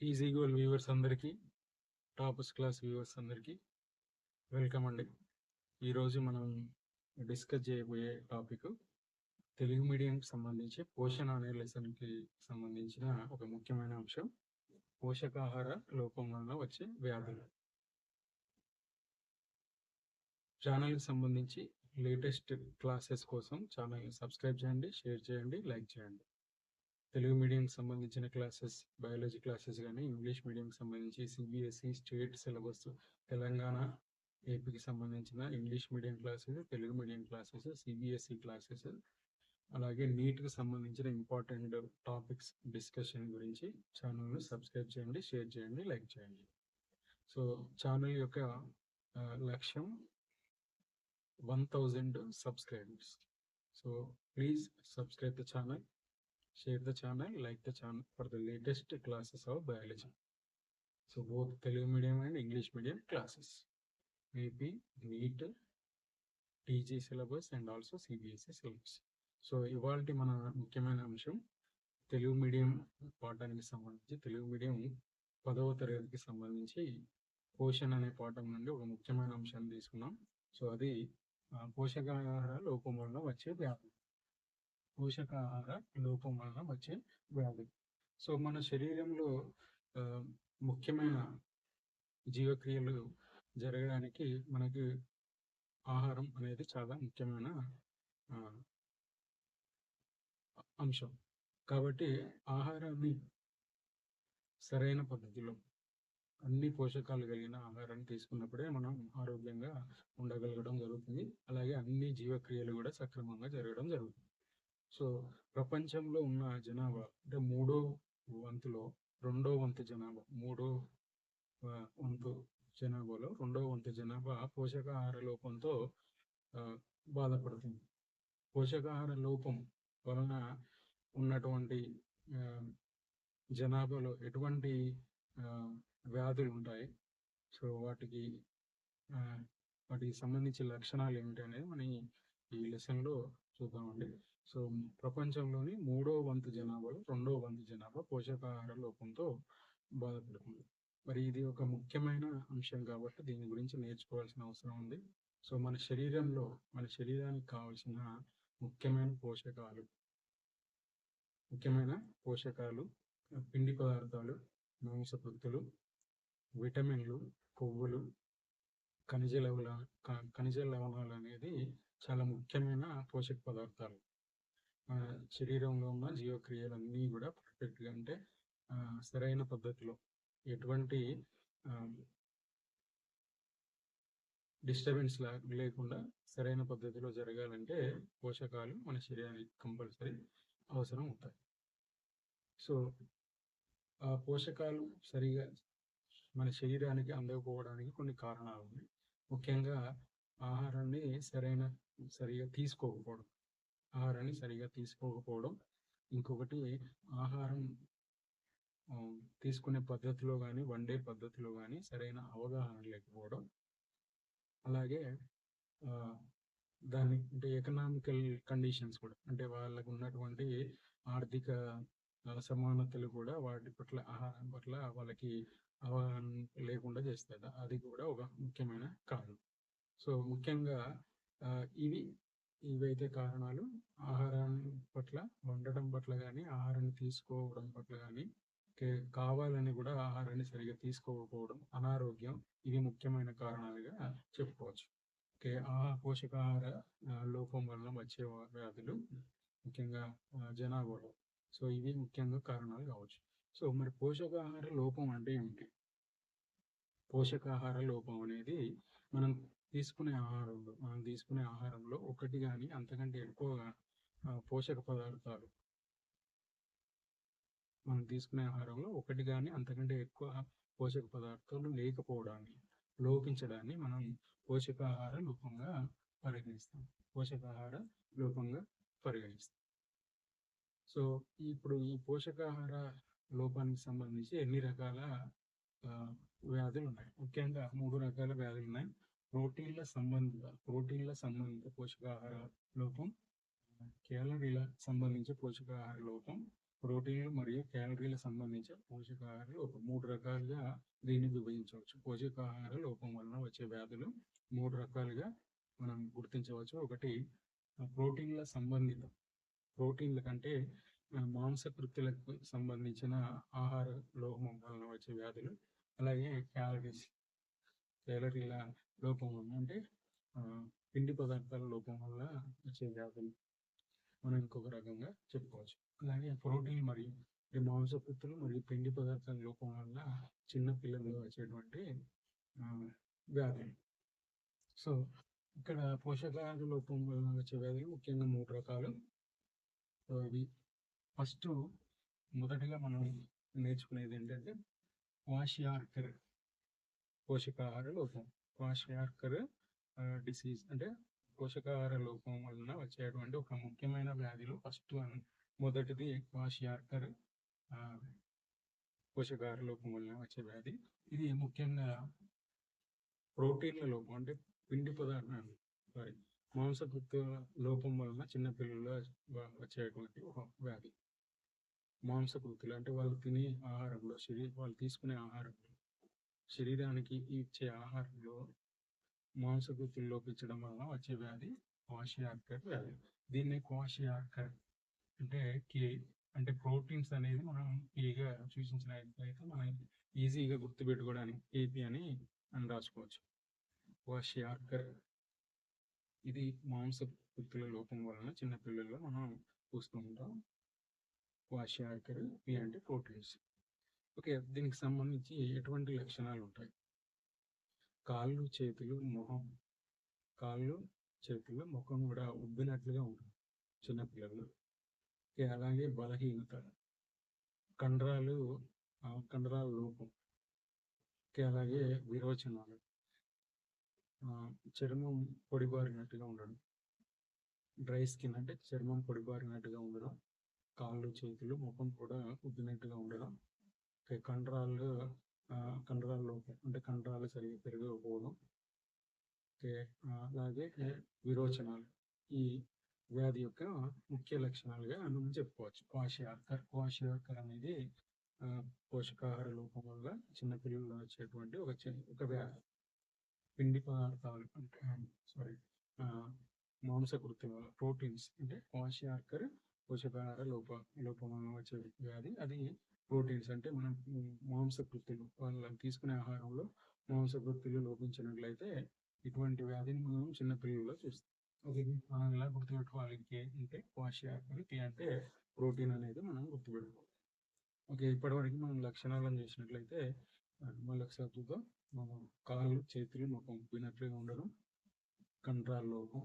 Easy goal viewers అందరికీ toppers class viewers అందరికీ welcome అండి. ఈరోజు మనం డిస్కస్ చేయబోయే టాపిక్ తెలుగు మీడియంకి సంబంధించి పోషణ అనే లెసన్కి సంబంధించిన ఒక ముఖ్యమైన అంశం పోషకాహార లోపం వలన వచ్చే వ్యాధులు. ఛానల్కి సంబంధించి లేటెస్ట్ క్లాసెస్ కోసం ఛానల్ని సబ్స్క్రైబ్ చేయండి షేర్ చేయండి లైక్ చేయండి. తెలుగు మీడియంకి సంబంధించిన క్లాసెస్ బయాలజీ క్లాసెస్ కానీ ఇంగ్లీష్ మీడియంకి సంబంధించి సిబిఎస్ఈ స్టేట్ సిలబస్ తెలంగాణ ఏపీకి సంబంధించిన English medium classes Telugu medium classes CBSE classes అలాగే నీట్కి సంబంధించిన ఇంపార్టెంట్ టాపిక్స్ డిస్కషన్ గురించి ఛానల్ని సబ్స్క్రైబ్ చేయండి షేర్ చేయండి లైక్ చేయండి. సో ఛానల్ యొక్క లక్ష్యం one thousand subscribers. So please subscribe the channel. Share the channel like the channel for the latest classes of biology so both Telugu medium and English medium classes maybe NEET TG syllabus and also CBSE syllabus so ఇవాళ మన ముఖ్యమైన అంశం Telugu medium పాఠానికి సంబంధించి Telugu medium పదవ తరగతికి సంబంధించి పోషణ్ అనే పాఠం నుండి ఒక ముఖ్యమైన అంశాన్ని తీసుకున్నాం. సో అది పోషకాహార లోపం వచ్చే వ్యాపారం పోషకాహార లోపం వలన వచ్చే వ్యాధి. సో మన శరీరంలో ముఖ్యమైన జీవక్రియలు జరగడానికి మనకి ఆహారం అనేది చాలా ముఖ్యమైన అంశం. కాబట్టి ఆహారాన్ని సరైన పద్ధతిలో అన్ని పోషకాలు కలిగిన ఆహారాన్ని తీసుకున్నప్పుడే మనం ఆరోగ్యంగా ఉండగలగడం జరుగుతుంది. అలాగే అన్ని జీవక్రియలు కూడా సక్రమంగా జరగడం జరుగుతుంది. సో ప్రపంచంలో ఉన్న జనాభా అంటే మూడో వంతులో రెండో వంతు జనాభా మూడో వంతు జనాభాలో రెండో వంతు జనాభా పోషకాహార లోపంతో బాధపడుతుంది. పోషకాహార లోపం వలన ఉన్నటువంటి జనాభాలో ఎటువంటి వ్యాధులు ఉంటాయి. సో వాటికి వాటికి సంబంధించిన లక్షణాలు ఏమిటి అనేది మనం ఈ లెసన్లో చూద్దామండి. సో ప్రపంచంలోని మూడో వంతు జనాభాలో రెండో వంతు జనాభా పోషకాహార లోపంతో బాధపడుతుంది. మరి ఇది ఒక ముఖ్యమైన అంశం కాబట్టి దీని గురించి నేర్చుకోవాల్సిన అవసరం ఉంది. సో మన శరీరంలో మన శరీరానికి కావాల్సిన ముఖ్యమైన పోషకాలు ముఖ్యమైన పోషకాలు పిండి పదార్థాలు మాంసపత్తులు విటమిన్లు కొవ్వులు ఖనిజ లవణ ఖనిజ లవణాలు అనేది చాలా ముఖ్యమైన పోషక పదార్థాలు. శరీరంలో ఉన్న జీవక్రియలన్నీ కూడా పర్ఫెక్ట్గా అంటే సరైన పద్ధతిలో ఎటువంటి డిస్టర్బెన్స్ లేకుండా సరైన పద్ధతిలో జరగాలంటే పోషకాలు మన శరీరానికి కంపల్సరీ అవసరం అవుతాయి సో ఆ పోషకాలు సరిగా మన శరీరానికి అందకపోవడానికి కొన్ని కారణాలు ఉన్నాయి. ముఖ్యంగా ఆహారాన్ని సరైన సరిగా తీసుకోకపోవడం. ఆహారాన్ని సరిగా తీసుకోకపోవడం. ఇంకొకటి ఆహారం తీసుకునే పద్ధతిలో కానీ వండే పద్ధతిలో కానీ సరైన అవగాహన లేకపోవడం. అలాగే దాని అంటే ఎకనామికల్ కండిషన్స్ కూడా అంటే వాళ్ళకు ఉన్నటువంటి ఆర్థిక సమానతలు కూడా వాటి పట్ల ఆహారం పట్ల వాళ్ళకి అవగాహన లేకుండా చేస్తాడు అది కూడా ఒక ముఖ్యమైన కారణం. సో ముఖ్యంగా ఇవి ఇవైతే కారణాలు. ఆహారం పట్ల వండటం పట్ల కానీ ఆహారాన్ని తీసుకోవడం పట్ల కానీ కావాలని కూడా ఆహారాన్ని సరిగా తీసుకోకపోవడం అనారోగ్యం ఇవి ముఖ్యమైన కారణాలుగా చెప్పుకోవచ్చు. ఓకే ఆహా పోషకాహార లోపం వలన వచ్చే వ్యాధులు ముఖ్యంగా జనాభా జనాభాలో. సో ఇవి ముఖ్యంగా కారణాలు కావచ్చు. సో మరి పోషకాహార లోపం అంటే ఏమిటి? పోషకాహార లోపం అనేది మనం తీసుకునే ఆహారంలో మనం తీసుకునే ఆహారంలో ఒకటి కానీ అంతకంటే ఎక్కువగా పోషక పదార్థాలు. మనం తీసుకునే ఆహారంలో ఒకటి కానీ అంతకంటే ఎక్కువ పోషక పదార్థాలు లేకపోవడాన్ని లోపించడాన్ని మనం పోషకాహార లోపంగా పరిగణిస్తాం. పోషకాహార లోపంగా పరిగణిస్తాం. సో ఇప్పుడు ఈ పోషకాహార లోపానికి సంబంధించి ఎన్ని రకాల వ్యాధులు ఉన్నాయి ముఖ్యంగా మూడు రకాల వ్యాధులు ఉన్నాయి ప్రోటీన్ల సంబంధిత ప్రోటీన్ల సంబంధిత పోషకాహార లోపం క్యాలరీల సంబంధించి పోషకాహార లోపం ప్రోటీన్లు మరియు క్యాలరీల సంబంధించిన పోషకాహార లోపం. మూడు రకాలుగా దీన్ని విభజించవచ్చు. పోషకాహార లోపం వలన వచ్చే వ్యాధులు మూడు రకాలుగా మనం గుర్తించవచ్చు. ఒకటి ప్రోటీన్ల సంబంధిత ప్రోటీన్ల కంటే ఆ, మాంసకృత్యులకు సంబంధించిన ఆహార లోపం వలన వచ్చే వ్యాధులు అలాగే క్యాలరీస్ క్యాలరీల లోపం వల్ల అంటే పిండి పదార్థాల లోపం వల్ల వచ్చే వ్యాధులు. మనం ఇంకొక రకంగా చెప్పుకోవచ్చు. అలాగే ప్రోటీన్ మరియు ఈ మరియు పిండి పదార్థాల లోపం వల్ల చిన్న పిల్లల్లో వచ్చేటువంటి వ్యాధులు. సో ఇక్కడ పోషకాహార లోపం వల్ల వచ్చే వ్యాధులు ముఖ్యంగా మూడు రకాలు. ఇవి ఫస్ట్ మొదటిగా మనం నేర్చుకునేది ఏంటంటే వాషియార్కర్ పోషకాహార లోపం. వాషియార్కర్ డిసీజ్ అంటే పోషకాహార లోపం వలన వచ్చేటువంటి ఒక ముఖ్యమైన వ్యాధులు ఫస్ట్ మొదటిది వాషియార్కర్ పోషకాహార లోపం వలన వచ్చే వ్యాధి. ఇది ముఖ్యంగా ప్రోటీన్ల లోపం అంటే పిండి పదార్థాలు సారీ మాంసకృత లోపం వలన చిన్నపిల్లల్లో వచ్చేటువంటి ఒక వ్యాధి. మాంసకృతులు అంటే వాళ్ళు తినే ఆహారంలో శరీరం వాళ్ళు తీసుకునే ఆహారంలో శరీరానికి ఇచ్చే ఆహారంలో మాంసకృతులు లోపించడం వల్ల వచ్చే వ్యాధి క్వాషియార్కర్ వ్యాధి. దీన్ని క్వాషియార్కర్ అంటే కే అంటే ప్రోటీన్స్ అనేది మనం ఈగా సూచించినట్లయితే మనం ఈజీగా గుర్తుపెట్టుకోవడానికి ఏపీ అని అని రాసుకోవచ్చు. క్వాషియార్కర్ ఇది మాంసకృతుల లోపం వలన చిన్నపిల్లల్లో మనం చూస్తూ ఉంటాం. క్వాషియార్కర్ పి అంటే ప్రోటీన్స్. ఓకే. దీనికి సంబంధించి ఎటువంటి లక్షణాలు ఉంటాయి? కాళ్ళు చేతులు మొహం. కాళ్ళు చేతులు ముఖం కూడా ఉబ్బినట్లుగా ఉంటుంది చిన్నపిల్లలు ఓకే, అలాగే బలహీనత. కండరాలు కండరాల లోపం. ఓకే, అలాగే విరోచనాలు. చర్మం పొడిబారినట్టుగా ఉండడం. డ్రై స్కిన్ అంటే చర్మం పొడిబారినట్టుగా ఉండడం. కాళ్ళు చేతులు ముఖం కూడా ఉబ్బినట్టుగా ఉండడం. కండరాలు కండరాల లోపం అంటే కండరాలు సరిగ్గా పెరగకపోవడం. ఓకే. అలాగే విరోచనాలు. ఈ వ్యాధి యొక్క ముఖ్య లక్షణాలుగా మనం చెప్పుకోవచ్చు. క్వాషియార్కర్ క్వాషియార్కర్ అనేది పోషకాహార లోపం వల్ల చిన్నపిల్లల్లో వచ్చేటువంటి ఒక ఒక వ్యాధి. పిండి పదార్థాలు అంటే సారీ మాంసకృత్యం ప్రోటీన్స్ అంటే క్వాషియార్కర్ పోషకాహార లోప లోపం వచ్చే వ్యాధి. అది ప్రోటీన్స్ అంటే మనం ఉమ్, మాంసకృత్తులు వాళ్ళు తీసుకునే ఆహారంలో మాంసకృత్తులు లోపించినట్లయితే ఇటువంటి వ్యాధిని మనం చిన్నపిల్లల్లో చూస్తాం. ఓకే. మనం ఎలా గుర్తుపెట్టుకోవాలి? అంటే క్వాషియార్కర్ కే అంటే ప్రోటీన్ అనేది మనం గుర్తుపెట్టుకోవాలి. ఓకే ఇప్పటివరకు మనం లక్షణాలను చూసినట్లయితే చదువుతో మనం కాళ్ళు చేతులు ముఖం ఉబ్బినట్లుగా ఉండడం కండరాల లోపం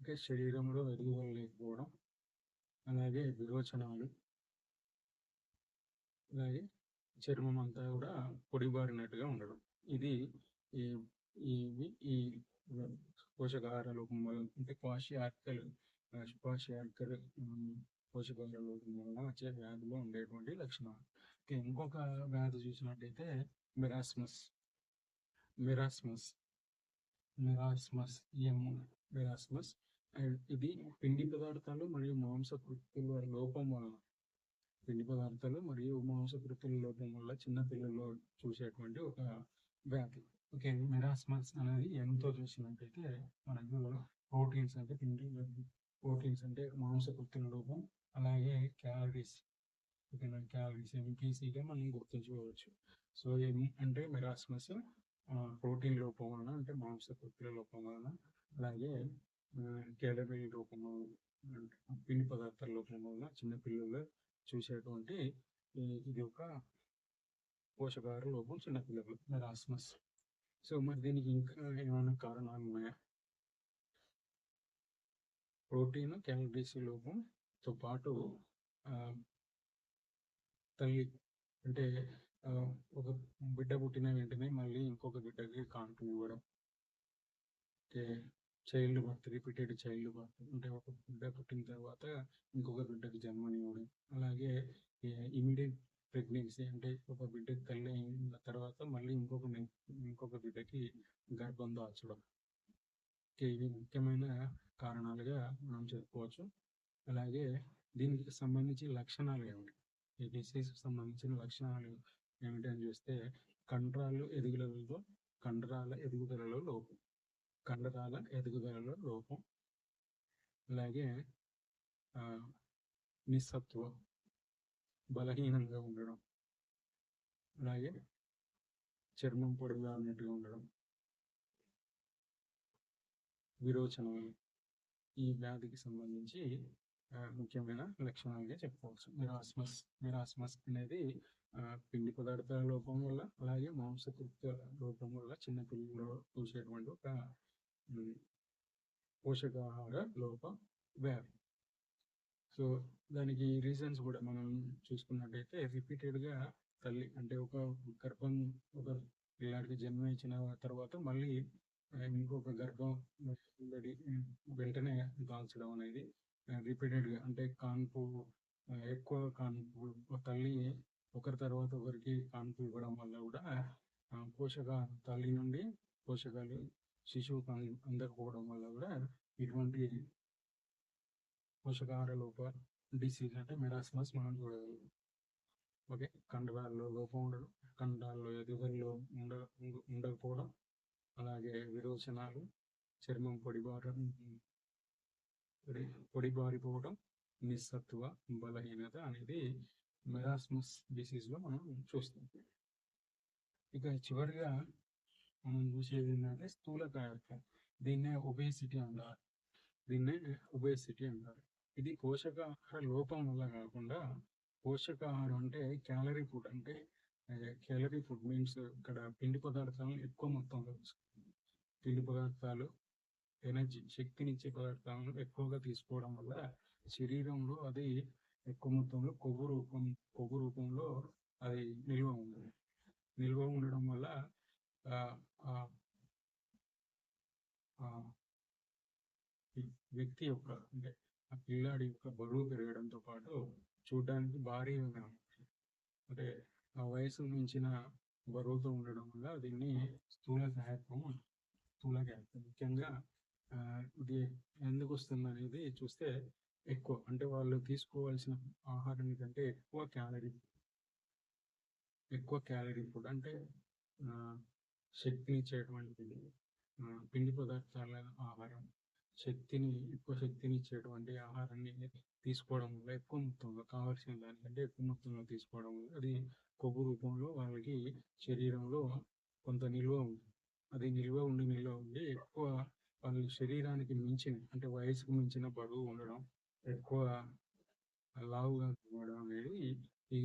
ఓకే శరీరంలో ఎదుగుదల లేకపోవడం అలాగే విరోచనాలు అలాగే చర్మం అంతా కూడా పొడిబారినట్టుగా ఉండడం. ఇది ఈ ఈ పోషకాహార లోపం వల్ల అంటే సుపాషి ఆర్కల్ పోషకాహార లోపం వల్ల వచ్చే వ్యాధిలో ఉండేటువంటి లక్షణాలు. ఇంకొక వ్యాధి చూసినట్టయితే మెరాస్మస్. మెరాస్మస్. మెరాస్మస్ ఎం మెరాస్మస్. అండ్ ఇది పిండి పదార్థాలు మరియు మాంసకృతుల లోపం వలన పిండి పదార్థాలు మరియు మాంసకృతుల లోపం వల్ల చిన్నపిల్లల్లో చూసేటువంటి ఒక వ్యాధి. ఓకే మెరాస్మస్ అనేది ఎంతో చూసినట్టయితే మనకు ప్రోటీన్స్ అంటే పిండి ప్రోటీన్స్ అంటే మాంసకృతుల లోపం అలాగే క్యాలరీస్. ఓకేనా? క్యాలరీస్ ఎంపీసీగా మనం గుర్తించుకోవచ్చు. సో ఏమి అంటే మెరాస్మస్ ప్రోటీన్ లోపం వలన అంటే మాంసకృతుల లోపం వలన అలాగే క్యాలరీ లోపం వలన, అంటే పిండి పదార్థాల లోపం వలన చిన్నపిల్లలు చూసేటువంటి ఇది ఒక పోషకాహార లోపం చిన్న పిల్లలు మెరాస్మస్ సో మరి దీనికి ఇంకా ఏమైనా కారణాలు ఉన్నాయా? ప్రోటీన్ క్యాలరీస్ లోపంతో పాటు తల్లి అంటే ఒక బిడ్డ పుట్టిన వెంటనే మళ్ళీ ఇంకొక బిడ్డకి కాంటు ఇవ్వడం. Child birth repeated child birth అంటే ఒక బిడ్డ పుట్టిన తర్వాత ఇంకొక బిడ్డకి జన్మనివ్వడం. అలాగే ఇమీడియట్ ప్రెగ్నెన్సీ అంటే ఒక బిడ్డకి తల్లి అయిన తర్వాత మళ్ళీ ఇంకొక ఇంకొక బిడ్డకి గర్భం దాల్చడం ఇవి ముఖ్యమైన కారణాలుగా మనం చెప్పుకోవచ్చు. అలాగే దీనికి సంబంధించి లక్షణాలు ఏమిటి? ఈ డిసీజ్ సంబంధించిన లక్షణాలు ఏమిటి అని చూస్తే కండరాలు ఎదుగుదలలో కండరాల ఎదుగుదలలో లోపం. కండరాల ఎదుగుదల లోపం అలాగే నిస్సత్వం బలహీనంగా ఉండడం అలాగే చర్మం పొడిగా ఉన్నట్టుగా ఉండడం విరోచనాలు ఈ వ్యాధికి సంబంధించి ముఖ్యమైన లక్షణాలుగా చెప్పుకోవచ్చు. మిరాస్మస్ మిరాస్మస్ అనేది పిండి పదార్థాల లోపం వల్ల అలాగే మాంసకృత్య లోపం వల్ల చిన్నపిల్లలు చూసేటువంటి ఒక పోషకాహార లోప వ్యాధి. సో దానికి రీజన్స్ కూడా మనం చూసుకున్నట్టయితే రిపీటెడ్గా తల్లి అంటే ఒక గర్భం ఒక పిల్లాడికి జన్మ ఇచ్చిన తర్వాత మళ్ళీ ఇంకొక గర్భం వెంటనే దాల్చడం అనేది రిపీటెడ్గా అంటే కాన్పు ఎక్కువ కాన్పు తల్లి ఒకరి తర్వాత ఒకరికి కాన్పు ఇవ్వడం వల్ల కూడా పోషక తల్లి నుండి పోషకాలు శిశువుకు అందకపోవడం వల్ల కూడా ఇటువంటి పోషకాహార లోప డిసీజ్ అంటే మెరాస్మస్ మనం చూడగలం. ఓకే? కండరాల్లో లోపం ఉండడం కండరాల్లో ఎదుగుదలలో ఉండ ఉండకపోవడం అలాగే విరోచనాలు చర్మం పొడిబారడం పొడిబారిపోవడం నిస్సత్వ బలహీనత అనేది మెరాస్మస్ డిసీజ్లో మనం చూస్తాం. ఇక చివరిగా మనం చూసేది ఏంటంటే స్థూలకాయత్వం దీన్నే ఒబేసిటీ అంటారు. దీన్నే ఒబేసిటీ అంటారు. ఇది పోషకాహార లోపం వల్ల కాకుండా పోషకాహారం అంటే క్యాలరీ ఫుడ్ అంటే క్యాలరీ ఫుడ్ మీన్స్ ఇక్కడ పిండి పదార్థాలను ఎక్కువ మొత్తంలో పిండి పదార్థాలు ఎనర్జీ శక్తినిచ్చే పదార్థాలను ఎక్కువగా తీసుకోవడం వల్ల శరీరంలో అది ఎక్కువ మొత్తంలో కొవ్వు రూపం కొవ్వు రూపంలో అది నిల్వ ఉంటుంది నిల్వ ఉండడం వల్ల ఆ, ఆ, ఆ ఈ వ్యక్తి యొక్క అంటే ఆ పిల్లాడి యొక్క బరువు పెరగడంతో పాటు చూడడానికి భారీగా అంటే ఆ వయసు మించిన బరువుతో ఉండడం వల్ల దీన్ని స్థూల కాయత్వం స్థూల కాయత్వం ముఖ్యంగా ఇది ఎందుకు వస్తుంది అనేది చూస్తే ఎక్కువ అంటే వాళ్ళు తీసుకోవాల్సిన ఆహారం కంటే ఎక్కువ క్యాలరీ ఎక్కువ క్యాలరీ ఫుడ్ అంటే శక్తిని ఇచ్చేటువంటిది. పిండి పదార్థాల ఆహారం. శక్తిని ఎక్కువ శక్తిని ఇచ్చేటువంటి ఆహారాన్ని తీసుకోవడం వల్ల ఎక్కువ మొత్తంలో కావాల్సిన దానికంటే ఎక్కువ మొత్తంలో తీసుకోవడం వల్ల అది కొవ్వు రూపంలో వాళ్ళకి శరీరంలో కొంత నిల్వ ఉంది అది నిల్వ ఉండి నిల్వ ఉండి ఎక్కువ వాళ్ళ శరీరానికి మించిన అంటే వయసుకు మించిన బరువు ఉండడం ఎక్కువ లావుగా ఉండడం అనేది ఈ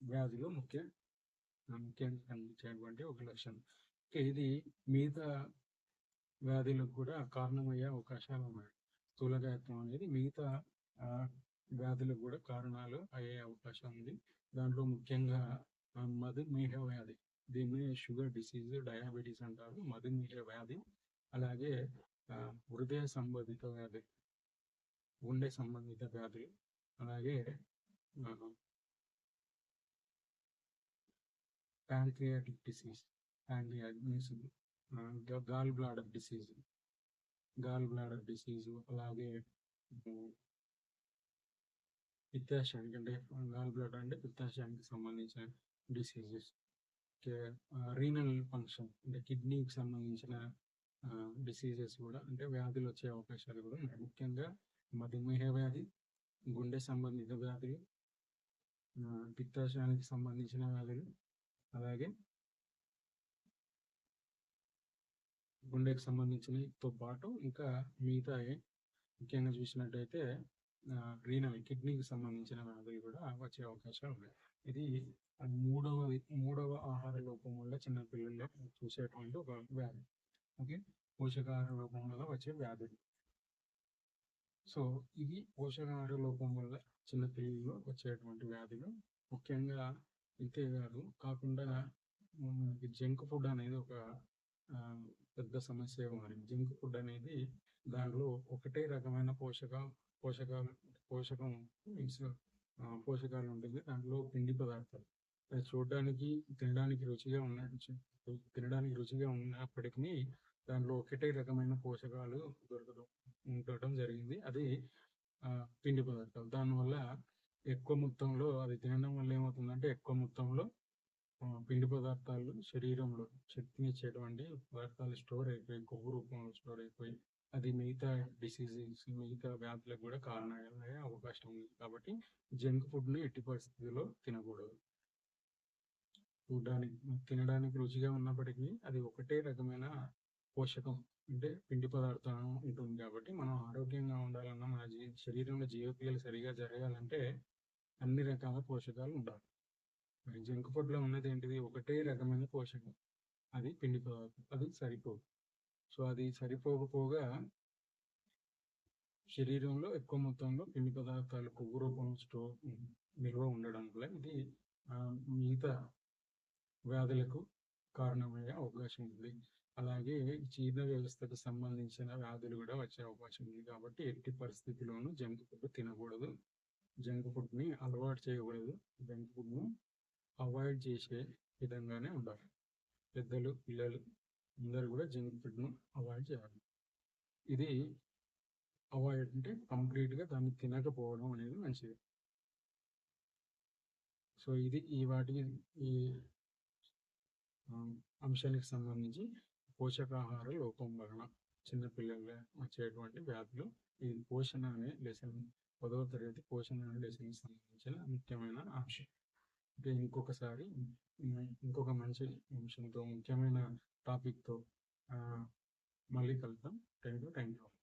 వ్యాధిలో ముఖ్య ముఖ్యంగా కనిపించేటువంటి ఒక లక్షణం. ఇది మిగతా వ్యాధులకు కూడా కారణమయ్యే అవకాశాలు ఉన్నాయి. స్థూలకాయత్వం అనేది మిగతా వ్యాధులకు కూడా కారణాలు అయ్యే అవకాశం ఉంది. దాంట్లో ముఖ్యంగా మధుమేహ వ్యాధి. దీన్ని షుగర్ డిసీజ్ డయాబెటీస్ అంటారు. మధుమేహ వ్యాధి. అలాగే హృదయ సంబంధిత వ్యాధి గుండె సంబంధిత వ్యాధులు అలాగే pancreatic disease pancreatic gall bladder disease gall bladder disease అలాగే పిత్తాశయానికి అంటే గాల్ బ్లాడర్ అంటే పిత్తాశయానికి సంబంధించిన డిసీజెస్ రీనల్ ఫంక్షన్ అంటే కిడ్నీకి సంబంధించిన డిసీజెస్ కూడా అంటే వ్యాధులు వచ్చే అవకాశాలు కూడా ఉన్నాయి. ముఖ్యంగా మధుమేహ వ్యాధి గుండె సంబంధిత వ్యాధులు పిత్తాశయానికి సంబంధించిన వ్యాధులు అలాగే గుండెకి సంబంధించినతో పాటు ఇంకా మిగతా ముఖ్యంగా చూసినట్టయితే రీనల్ కిడ్నీకి సంబంధించిన వ్యాధులు కూడా వచ్చే అవకాశాలు ఉన్నాయి. ఇది మూడవ మూడవ ఆహార లోపం వల్ల చిన్న పిల్లల్లో చూసేటువంటి ఒక వ్యాధి. ఓకే? పోషకాహార లోపం వల్ల వచ్చే వ్యాధులు సో ఇవి పోషకాహార లోపం వల్ల చిన్న పిల్లల్లో వచ్చేటువంటి వ్యాధులు. ముఖ్యంగా ఇంతే కాదు కాకుండా జంక్ ఫుడ్ అనేది ఒక పెద్ద సమస్య మరి జింక్ ఫుడ్ అనేది దాంట్లో ఒకటే రకమైన పోషక పోషకాలు పోషకం మీన్స్ పోషకాలు ఉంటుంది. దాంట్లో పిండి పదార్థాలు. అది చూడడానికి తినడానికి రుచిగా ఉన్న తినడానికి రుచిగా ఉన్నప్పటికీ దాంట్లో ఒకటే రకమైన పోషకాలు దొరకడం ఉండటం జరిగింది. అది పిండి పదార్థాలు. దానివల్ల ఎక్కువ మొత్తంలో అది తినడం వల్ల ఏమవుతుందంటే ఎక్కువ మొత్తంలో పిండి పదార్థాలు శరీరంలో శక్తినిచ్చేటువంటి పదార్థాలు స్టోర్ అయిపోయి, కొవ్వు రూపంలో స్టోర్ అయిపోయి, అది మిగతా డిసీజెస్, మిగతా వ్యాధులకు కూడా కారణమయ్యే అవకాశం ఉంది. కాబట్టి జంక్ ఫుడ్‌ని ఎట్టి పరిస్థితిలో తినకూడదు. చూడడానికి తినడానికి రుచిగా ఉన్నప్పటికీ అది ఒకటే రకమైన పోషకం అంటే పిండి పదార్థం ఉంటుంది కాబట్టి మనం ఆరోగ్యంగా ఉండాలన్నా మన జీ శరీరంలో జీవక్రియలు సరిగా జరగాలంటే అన్ని రకాల పోషకాలు ఉండాలి. జంక్ ఫుడ్‌లో ఉన్నదేంటిది ఒకటే రకమైన పోషకం. అది పిండి పదార్థం. అది సరిపోదు. సో, అది సరిపోకపోగా శరీరంలో ఎక్కువ మొత్తంలో పిండి పదార్థాలు కొవ్వు రూపంలో స్టోర్ నిల్వ ఉండడం వల్ల ఇది మిగతా వ్యాధులకు కారణమయ్యే అవకాశం ఉంది. అలాగే జీర్ణ వ్యవస్థకు సంబంధించిన వ్యాధులు కూడా వచ్చే అవకాశం ఉంది. కాబట్టి ఎట్టి పరిస్థితిలోనూ జంక్ ఫుడ్ తినకూడదు. జంక్ ఫుడ్‌ని అలవాటు చేయకూడదు. జంక్ ఫుడ్‌ను అవాయిడ్ చేసే విధంగానే ఉండాలి. పెద్దలు, పిల్లలు అందరూ కూడా జంక్ ఫుడ్‌ను అవాయిడ్ చేయాలి. ఇది అవాయిడ్ అంటే కంప్లీట్‌గా దాన్ని తినకపోవడం అనేది మంచిది. సో, ఇది ఈ వాటికి ఈ అంశానికి సంబంధించి పోషకాహార లోపం వలన చిన్నపిల్లలు వచ్చేటువంటి వ్యాధులు. ఈ పోషణ అనే లెసన్ పదవ తరగతి పోషణ అనే లెసన్‌కి సంబంధించిన ముఖ్యమైన అంశం. అంటే ఇంకొకసారి ఇంకొక మంచి అంశంతో ముఖ్యమైన టాపిక్‌తో మళ్ళీ కలుద్దాం. Thank you. Thank you.